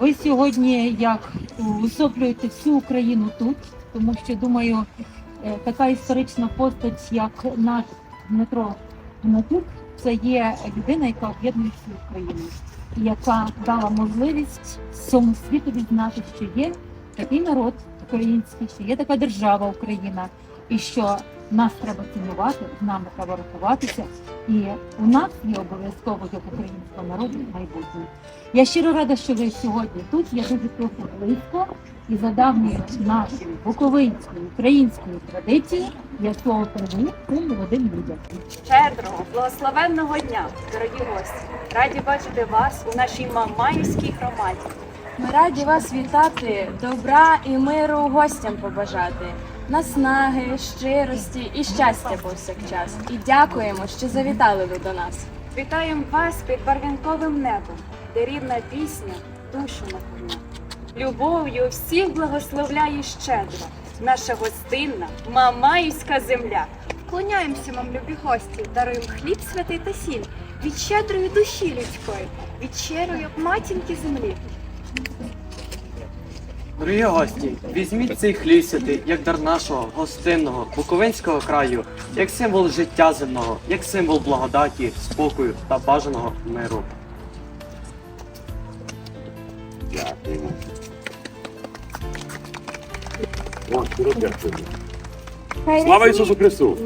Ви сьогодні як висоплюєте всю Україну тут, тому що думаю, е, така історична постать, як наш Дмитро Гнатюк, це є людина, яка об'єднує всю Україну, і яка дала можливість всьому світу знати, що є такий народ український, що є така держава Україна, і що нас треба цінувати, з нами треба рахуватися, і у нас є обов'язково як українського народу майбутнє. Я щиро рада, що ви сьогодні тут. Я дуже трохи близько і за давньою нашою буковинською українською традицією я слово передаю цим молодим людям. Щедрого, благословенного дня, дорогі гості! Раді бачити вас у нашій мамаївській громаді. Ми раді вас вітати, добра і миру гостям побажати, наснаги, щирості і щастя повсякчас. І дякуємо, що завітали ви до нас. Вітаємо вас під барвінковим небом, де рідна пісня душу наповня. Любов'ю всіх благословляє щедро, наша гостинна мамаївська земля. Вклоняємося вам, любі гості, даруємо хліб святий та сіль від щедрої душі людської, від щирої матінки землі. Дорогі гості, візьміть цей хліб святий, як дар нашого гостинного буковинського краю, як символ життя земного, як символ благодаті, спокою та бажаного миру. Дякуємо. О, щиро. Слава Ісусу Христу!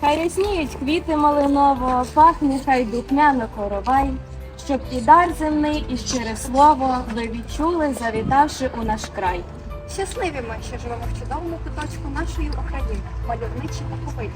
Хай рясніють квіти малиново, пахне хай духмяно коровай, щоб і дар земний, і щире слово ви відчули, завітавши у наш край. Щасливі ми, що живемо в чудовому куточку нашої України, мальовничі Буковині.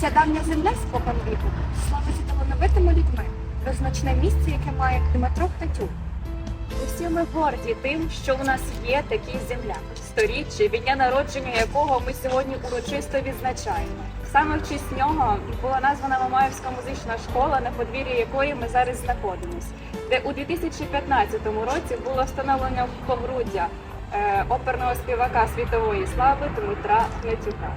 Ця давня земля спокон віку славиться талановитими людьми, визначне місце, яке має Дмитро Птатюк. Усі ми горді тим, що у нас є такий земля, сторіччя, від дня народження якого ми сьогодні урочисто відзначаємо. Саме в честь нього була названа Мамаївська музична школа, на подвір'ї якої ми зараз знаходимося, де у 2015 році було встановлено погруддя е, оперного співака світової слави Дмитра Гнатюка.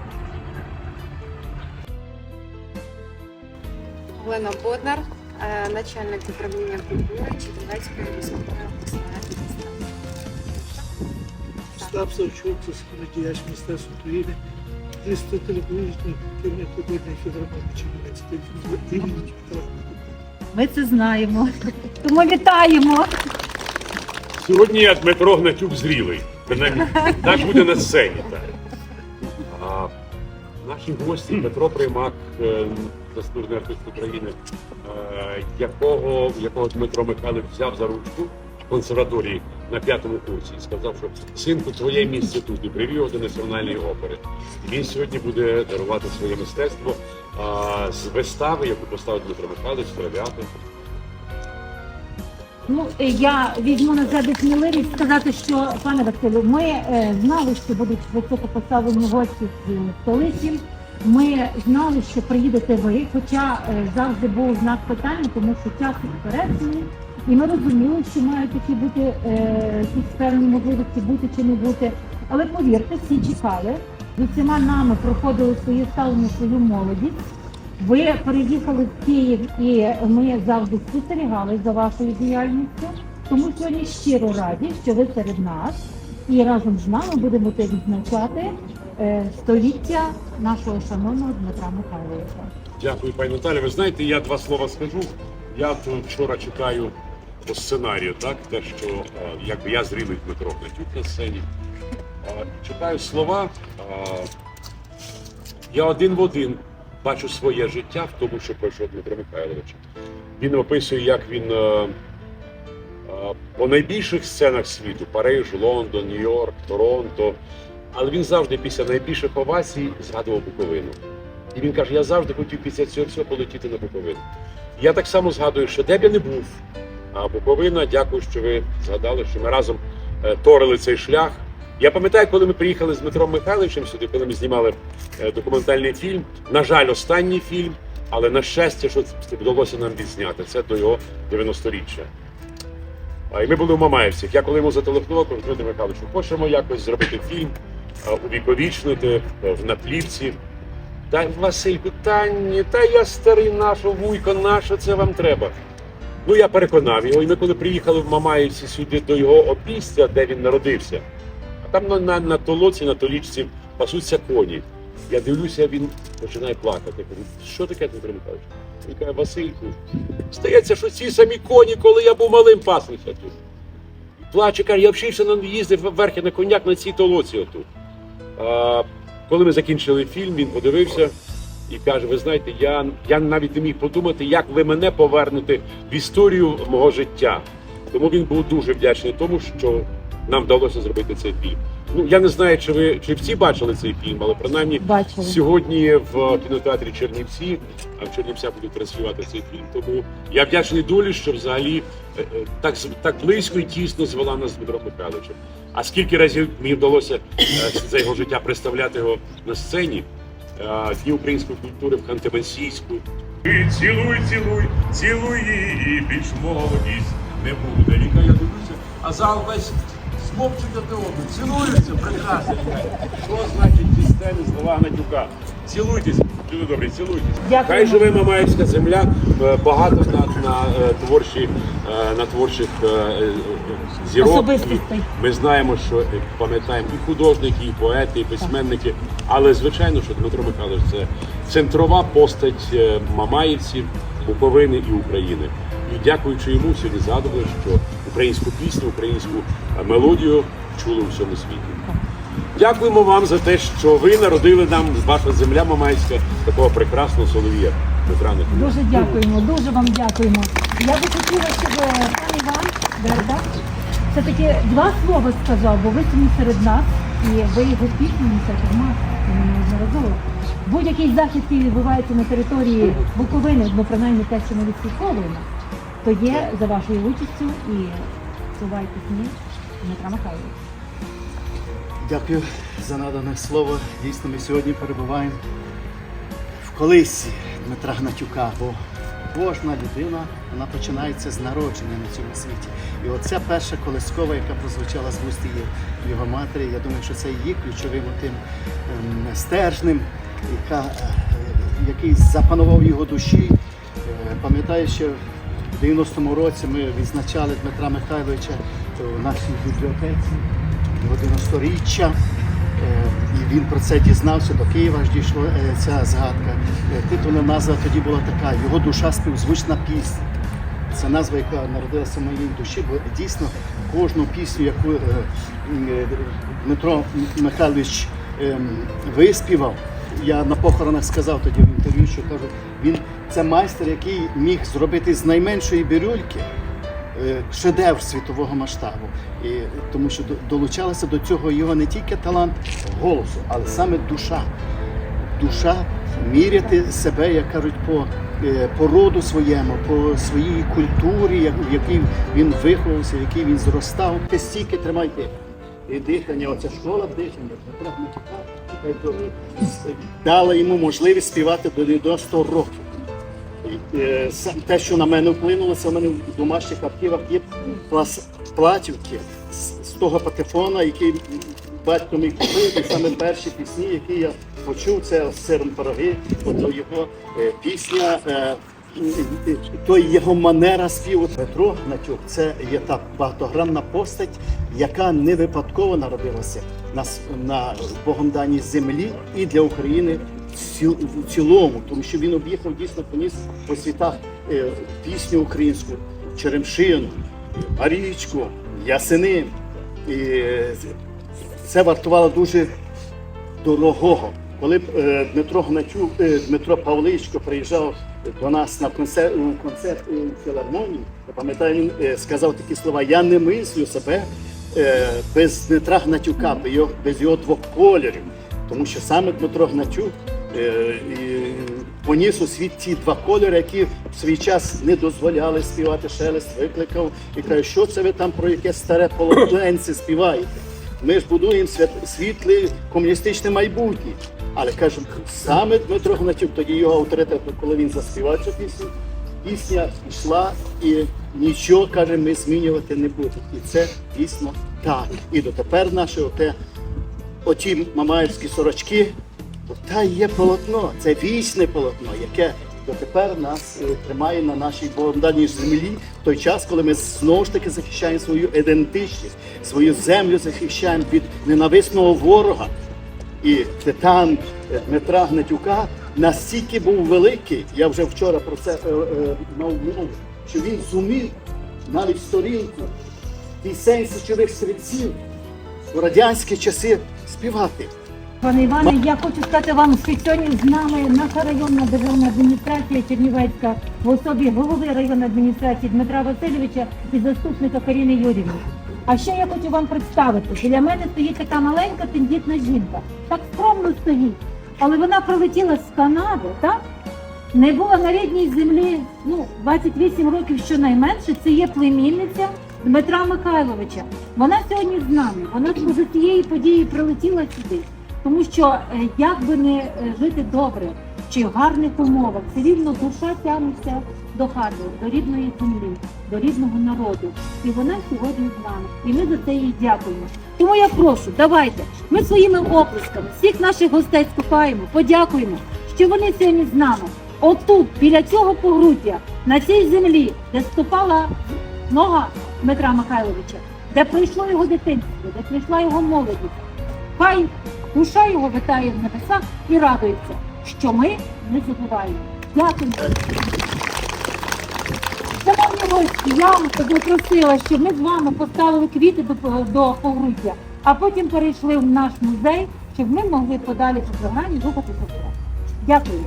Олена Боднар, е, начальник управління культури Чернівецької міської обласної. Остап Савчук, засновник діяч мистецтв України, директор телебачення, керівник художньої філармонії Чернівецької імені Петра Ми це знаємо. Тому вітаємо. Сьогодні я Дмитро Гнатюк зрілий. Принаймні, так буде на сцені. Так. А, наші гості Петро Примак, е, заслужений артист України, е, якого, якого Дмитро Михайлович взяв за ручку в консерваторії на п'ятому курсі і сказав, що синку, твоє місце тут і привів до національної опери. І він сьогодні буде дарувати своє мистецтво а, з вистави, яку поставив Дмитро Михайлович, «Трав'яти». Ну е, я візьму на себе сміливість сказати, що пане Василю, ми е, знали, що будуть високопоставлені гості з столиці. Ми знали, що приїдете ви, хоча е, завжди був знак питання, тому що час попередній. І ми розуміли, що мають такі бути е, якісь певні можливості бути чи не бути. Але повірте, всі чекали. З усіма нами проходили своє ставлення, свою молодість. Ви переїхали в Київ, і ми завжди спостерігали за вашою діяльністю. Тому сьогодні щиро раді, що ви серед нас і разом з нами будемо відзначати е, століття нашого шановного Дмитра Михайловича. Дякую, пані Наталі. Ви знаєте, я два слова скажу. Я вчора читаю по сценарію, так, те, що е, якби я зрілий Дмитро Гнатюк на сцені. Читаю слова. Я один в один бачу своє життя в тому, що пройшов Дмитро Михайлович. Він описує, як він е, е, по найбільших сценах світу Париж, Лондон, Нью-Йорк, Торонто. Але він завжди після найбільших овацій згадував Буковину. І він каже: я завжди хотів після цього всього полетіти на Буковину. Я так само згадую, що де б я не був. Буковина, дякую, що ви згадали, що ми разом е, торили цей шлях. Я пам'ятаю, коли ми приїхали з Дмитром Михайловичем сюди, коли ми знімали е, документальний фільм. На жаль, останній фільм, але на щастя, що це вдалося нам відзняти. Це до його 90-річчя. А, І ми були в Мамаївцях. Я коли йому зателефонував, кажу, Дмитро Михайловичу, хочемо якось зробити фільм, е, увіковічнити в наплівці. Та Васильку, та ні, та я старий нашого вуйко, нащо це вам треба? Ну, я переконав його, і ми коли приїхали в Мамаївці сюди до його опісця, де він народився, а там на, на, на толоці, на толічці пасуться коні. Я дивлюся, він починає плакати. Я кажу, що таке Дмитро Михайлович? Він каже, Васильку, здається, що ці самі коні, коли я був малим, паслися тут. Плаче, каже, я вчився на їздив верхи на коняк на цій толоці отут. А, коли ми закінчили фільм, він подивився і каже: ви знаєте, я, я навіть не міг подумати, як ви мене повернете в історію мого життя. Тому він був дуже вдячний тому, що нам вдалося зробити цей фільм. Ну я не знаю, чи ви чи всі бачили цей фільм, але принаймні Бачили. сьогодні в кінотеатрі Чернівці, а в Чернівцях будуть транслювати цей фільм. Тому я вдячний долі, що взагалі е, е, так так близько і тісно звела нас з Дмитром Михайловичем. А скільки разів мені вдалося е, за його життя представляти його на сцені? Е, Дні української культури в Ханти-Мансійську. Цілуй, цілуй, цілуй її, і більш молодість не буде. Віка, я дивлюся, а зал весь смокчуть до того, цілуються, прекрасно. Що значить ці сцени слова Гнатюка? Цілуйтесь, люди добрі, цілуйтесь. Дякую. Хай живе Мамаївська земля, е, багато на, на, е, творчі, е, на творчих е, зірок. Особистостей. І Ми знаємо, що е, пам'ятаємо і художники, і поети, і письменники. Але звичайно, що Дмитро Михайлович це центрова постать е, Мамаївців, Буковини і України. І дякуючи йому, сьогодні згадували, що українську пісню, українську е, мелодію чули у всьому світі. Дякуємо вам за те, що ви народили нам ваша земля Мамаївська такого прекрасного солов'я. Дуже дякуємо, дуже вам дякуємо. Я би хотіла, щоб е, пан Іван Берда все-таки два слова сказав, бо ви сьогодні серед нас і ви його пісню масі неодноразово. Будь-який захід, який відбувається на території Буковини, бо принаймні те, що ми відслідковуємо, то є за вашою участю і співає пісні Дмитра Михайловича. Дякую за надане слово. Дійсно, ми сьогодні перебуваємо в колисі Дмитра Гнатюка, бо кожна людина вона починається з народження на цьому світі. І оця перша колискова, яка прозвучала з вуст її- його матері, я думаю, що це є ключовим тим стержнем, яка, е, який запанував його душі. Е, Пам'ятаю, що в 90-му році ми відзначали Дмитра Михайловича у нашій бібліотеці годину сторіччя. Е, І він про це дізнався, до Києва ж дійшла е, ця згадка. Е, Титульна назва тоді була така Його душа співзвучна пісня. Це назва, яка народилася в моїй душі, бо дійсно кожну пісню, яку е, Дмитро Михайлович ем, виспівав, я на похоронах сказав тоді в інтерв'ю, що кажу, він це майстер, який міг зробити з найменшої бірюльки шедевр світового масштабу. І тому що долучалася до цього його не тільки талант голосу, але саме душа. Душа міряти себе, як кажуть, по, е, по роду своєму, по своїй культурі, в якій він виховався, в якій він зростав. Ти стільки тримай дихання. І дихання, оця школа дихання, е, дала йому можливість співати до 90 років. Е, те, що на мене вплинуло, це в мене в домашніх архівах є платівки з, того патефона, який батько мій купив, і саме перші пісні, які я почув, це з сиром пироги, от його е, пісня. Е, той його манера співу Петро Гнатюк це є та багатогранна постать, яка не випадково народилася на, на Богом даній землі і для України в цілому, тому що він об'їхав дійсно поніс по світах е, пісню українську, Черемшину, Марічку, Ясени. І це вартувало дуже дорогого. Коли е, Дмитро Гнатюк, е, Дмитро Павличко приїжджав до нас на концерт у концерт у філармонії, я пам'ятаю, він сказав такі слова: Я не мислю себе без Дмитра Гнатюка, без його, двох кольорів. Тому що саме Дмитро Гнатюк і поніс у світ ті два кольори, які в свій час не дозволяли співати шелест, викликав і каже, що це ви там про яке старе полотенце співаєте. Ми ж будуємо світле комуністичне майбутнє. Але кажемо, саме Дмитро Гнатюк, тоді його авторитет, коли він заспівав цю пісню, пісня йшла і нічого, каже, ми змінювати не будемо. І це дійсно так. І дотепер наше оте, оті мамаївські сорочки, та є полотно, це вічне полотно, яке дотепер нас е, тримає на нашій бонданій землі в той час, коли ми знову ж таки захищаємо свою ідентичність, свою землю захищаємо від ненависного ворога. І титан е, Дмитра Гнатюка настільки був великий, я вже вчора про це е, е, мав мову, що він зумів навіть сторінку пісень січових стрільців у радянські часи співати. Пане Іване, я хочу сказати вам, що сьогодні з нами наша районна державна адміністрація Чернівецька в особі голови районної адміністрації Дмитра Васильовича і заступника Каріни Юрівни. А ще я хочу вам представити, біля мене стоїть така маленька тендітна жінка. Так скромно стоїть. Але вона прилетіла з Канади, так? Не була на рідній землі ну, 28 років щонайменше. Це є племінниця Дмитра Михайловича. Вона сьогодні з нами. Вона з цієї події прилетіла сюди. Тому що е, як би не е, жити добре чи в гарних умовах, все рівно душа тягнеться до хати, до рідної землі, до рідного народу. І вона сьогодні з нами. І ми за це їй дякуємо. Тому я прошу, давайте ми своїми оплесками всіх наших гостей скупаємо, подякуємо, що вони сьогодні з нами. Отут, біля цього погруддя, на цій землі, де ступала нога Дмитра Михайловича, де пройшло його дитинство, де прийшла його молодість. Хай душа його витає в небесах і радується, що ми не забуваємо. Дякую. Гості, я вас попросила, щоб ми з вами поставили квіти до, до погруддя, а потім перейшли в наш музей, щоб ми могли подалі по програмі рухатися. Дякую.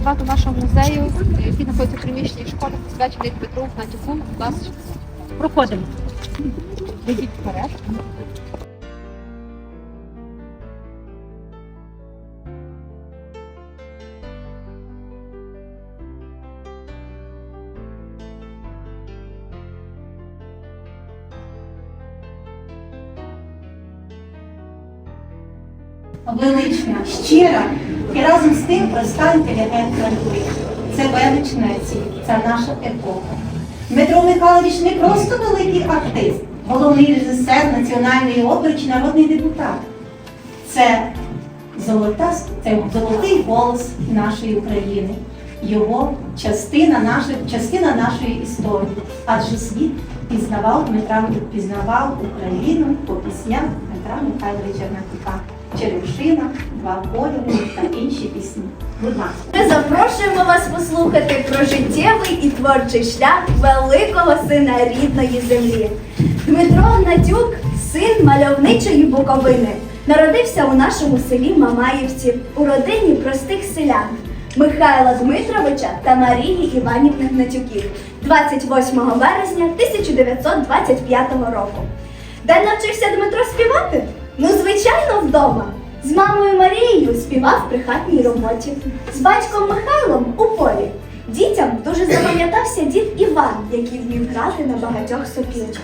До нашого музею, який знаходиться в приміщенні школи, присвячений Дмитру Гнатюку. Будь ласка. Проходимо. Йдіть вперед. велична, щира і разом з тим проста інтелігентна людина. Це велична ціль, це наша епоха. Дмитро Михайлович не просто великий артист, головний режисер національної опери чи народний депутат. Це золота, це золотий голос нашої України, його частина, наша, частина нашої історії. Адже світ пізнавав Дмитра, пізнавав Україну по піснях Дмитра Михайловича Гнатюка. Черемшина, два кольори та інші пісні. Будь ласка. Ми запрошуємо вас послухати про життєвий і творчий шлях великого сина рідної землі. Дмитро Гнатюк, син мальовничої Буковини, народився у нашому селі Мамаївці у родині простих селян Михайла Дмитровича та Марії Іванівни Гнатюків 28 березня 1925 року. Де навчився Дмитро співати? Ну, звичайно, вдома. З мамою Марією співав при хатній роботі, з батьком Михайлом у полі. Дітям дуже запам'ятався дід Іван, який вмів грати на багатьох сопілках.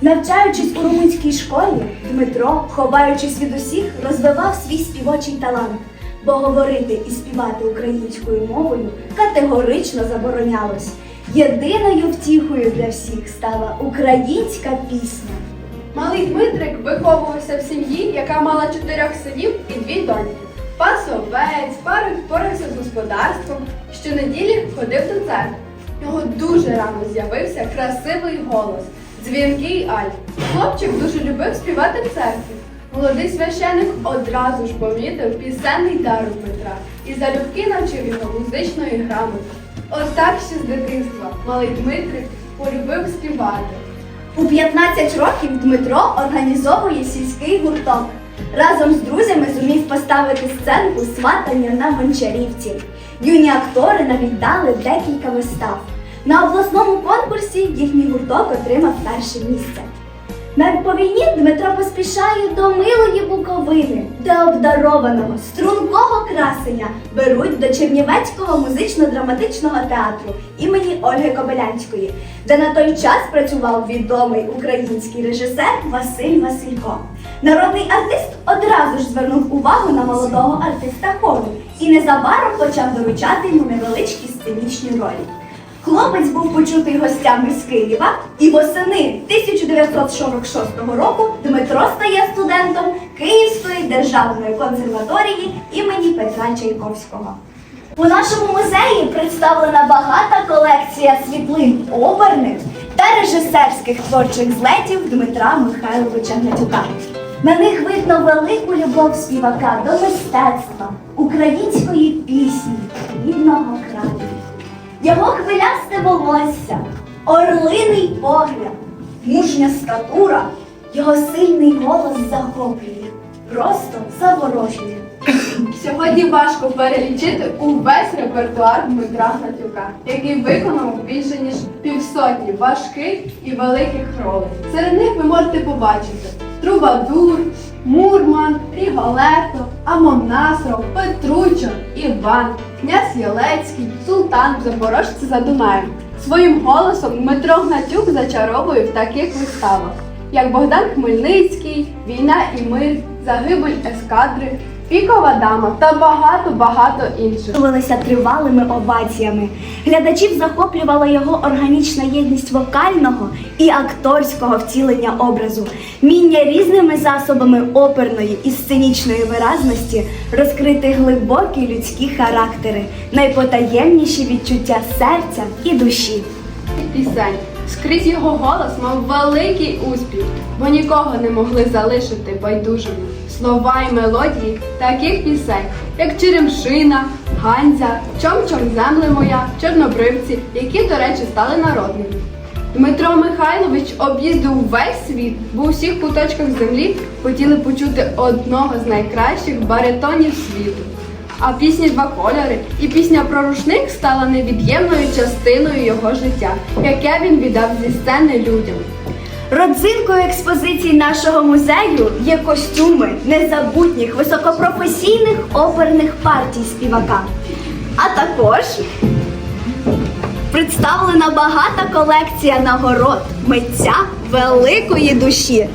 Навчаючись у румунській школі, Дмитро, ховаючись від усіх, розвивав свій співочий талант, бо говорити і співати українською мовою категорично заборонялось. Єдиною втіхою для всіх стала українська пісня. Малий Дмитрик виховувався в сім'ї, яка мала чотирьох синів і дві доньки. Пас овець, парень впорався з господарством, щонеділі ходив до церкви. У нього дуже рано з'явився красивий голос, дзвінкий альт. Хлопчик дуже любив співати в церкві. Молодий священик одразу ж помітив пісенний дар у Дмитра і залюбки навчив його музичної грамоти. Отак ще з дитинства малий Дмитрик полюбив співати. У 15 років Дмитро організовує сільський гурток. Разом з друзями зумів поставити сценку сватання на Гончарівці. Юні актори навіть дали декілька вистав. На обласному конкурсі їхній гурток отримав перше місце. Навіть по війні Дмитро поспішає до милої Буковини, де обдарованого стрункого красення беруть до Чернівецького музично-драматичного театру імені Ольги Кобилянської, де на той час працював відомий український режисер Василь Василько. Народний артист одразу ж звернув увагу на молодого артиста хору і незабаром почав доручати йому невеличкі сценічні ролі. Хлопець був почутий гостями з Києва, і восени 1946 року Дмитро стає студентом Київської державної консерваторії імені Петра Чайковського. У нашому музеї представлена багата колекція світлин оперних та режисерських творчих злетів Дмитра Михайловича Гнатюка. На них видно велику любов співака до мистецтва, української пісні, рідного краю. Його хвилясте волосся, орлиний погляд, мужня статура, його сильний голос захоплює, просто заворожує. Сьогодні важко перелічити увесь репертуар Дмитра Гнатюка, який виконав більше ніж півсотні важких і великих ролей. Серед них ви можете побачити Трубадур, Мурман, Ріголето, Амон Насров, Петручо, Іван, князь Єлецький, Султан, Запорожці за Дунаєм. Своїм голосом Дмитро Гнатюк зачаровує в таких виставах, як Богдан Хмельницький, Війна і мир, Загибель ескадри, Пікова дама та багато-багато інших. Вилися тривалими оваціями. Глядачів захоплювала його органічна єдність вокального і акторського втілення образу, міння різними засобами оперної і сценічної виразності розкрити глибокі людські характери, найпотаємніші відчуття серця і душі. пісень. Скрізь його голос мав великий успіх, бо нікого не могли залишити байдужими. Слова і мелодії таких пісень, як Черемшина, Ганзя, Чом-чом земле моя, Чорнобривці, які, до речі, стали народними. Дмитро Михайлович об'їздив весь світ, бо у всіх куточках землі хотіли почути одного з найкращих баритонів світу. А пісні Два кольори і пісня про рушник стала невід'ємною частиною його життя, яке він віддав зі сцени людям. Родзинкою експозиції нашого музею є костюми незабутніх високопрофесійних оперних партій співака. А також представлена багата колекція нагород митця великої душі.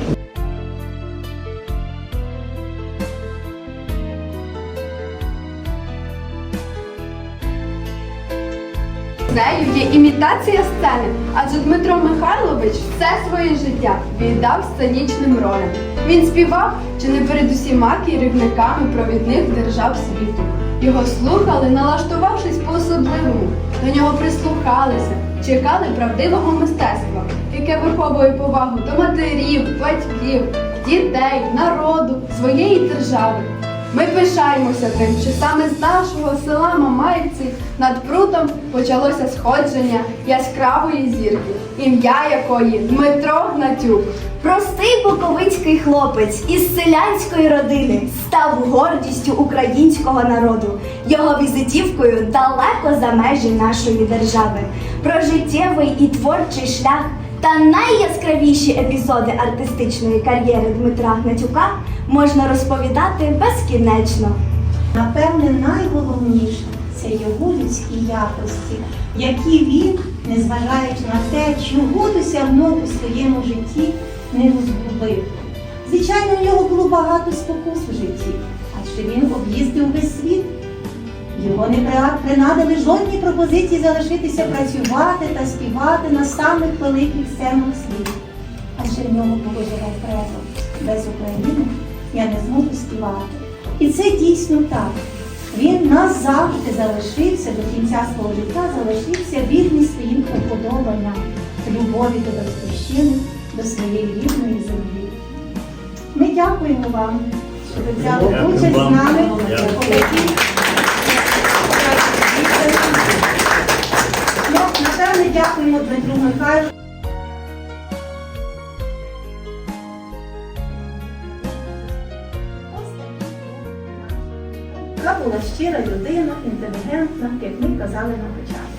Музею є імітація сцени, адже Дмитро Михайлович все своє життя віддав сценічним ролям. Він співав чи не перед усіма керівниками провідних держав світу. Його слухали, налаштувавшись по-особливому. До нього прислухалися, чекали правдивого мистецтва, яке виховує повагу до матерів, батьків, дітей, народу, своєї держави. Ми пишаємося тим, що саме з нашого села Мамаївці над прутом почалося сходження яскравої зірки, ім'я якої Дмитро Гнатюк. Простий буковинський хлопець із селянської родини став гордістю українського народу, його візитівкою далеко за межі нашої держави. Про життєвий і творчий шлях та найяскравіші епізоди артистичної кар'єри Дмитра Гнатюка можна розповідати безкінечно. Напевне, найголовніше це його людські якості, які він, незважаючи на те, чого досягнув у своєму житті, не розгубив. Звичайно, у нього було багато спокус у житті, адже він об'їздив весь світ. Його не при- принадили жодні пропозиції залишитися працювати та співати на самих великих сценах світу. Адже в нього було живе. Без України я не зможу співати. І це дійсно так. Він назавжди залишився до кінця свого життя, залишився вірний своїм уподобанням, любові до батьківщини, до своєї рідної землі. Ми дякуємо вам, що ви взяли участь з нами інтелігентна, як ми казали на початку.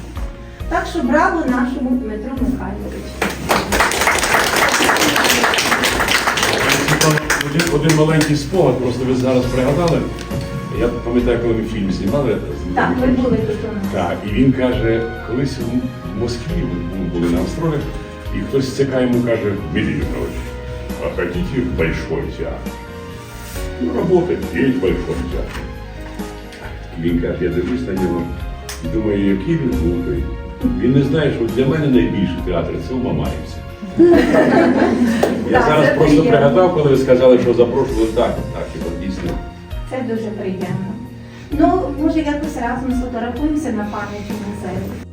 Так що браво нашому Дмитру Михайловичу. Один, маленький спогад, просто ви зараз пригадали. Я пам'ятаю, коли ми фільм знімали. Так, ви були тут у нас. Так, і він каже, колись в Москві ми були на гастролях, і хтось з йому каже, Петрович, а хотите в большой театр? Ну, работать, есть большой театр. Він каже, я дивлюсь на нього і думаю, який він глупий. Він не знає, що для мене найбільший театр це у Мамаївці. Я зараз просто пригадав, коли ви сказали, що запрошували так, так, і дійсно. Це дуже приємно. Ну, може, якось разом сфотографуємося на пам'яті музею.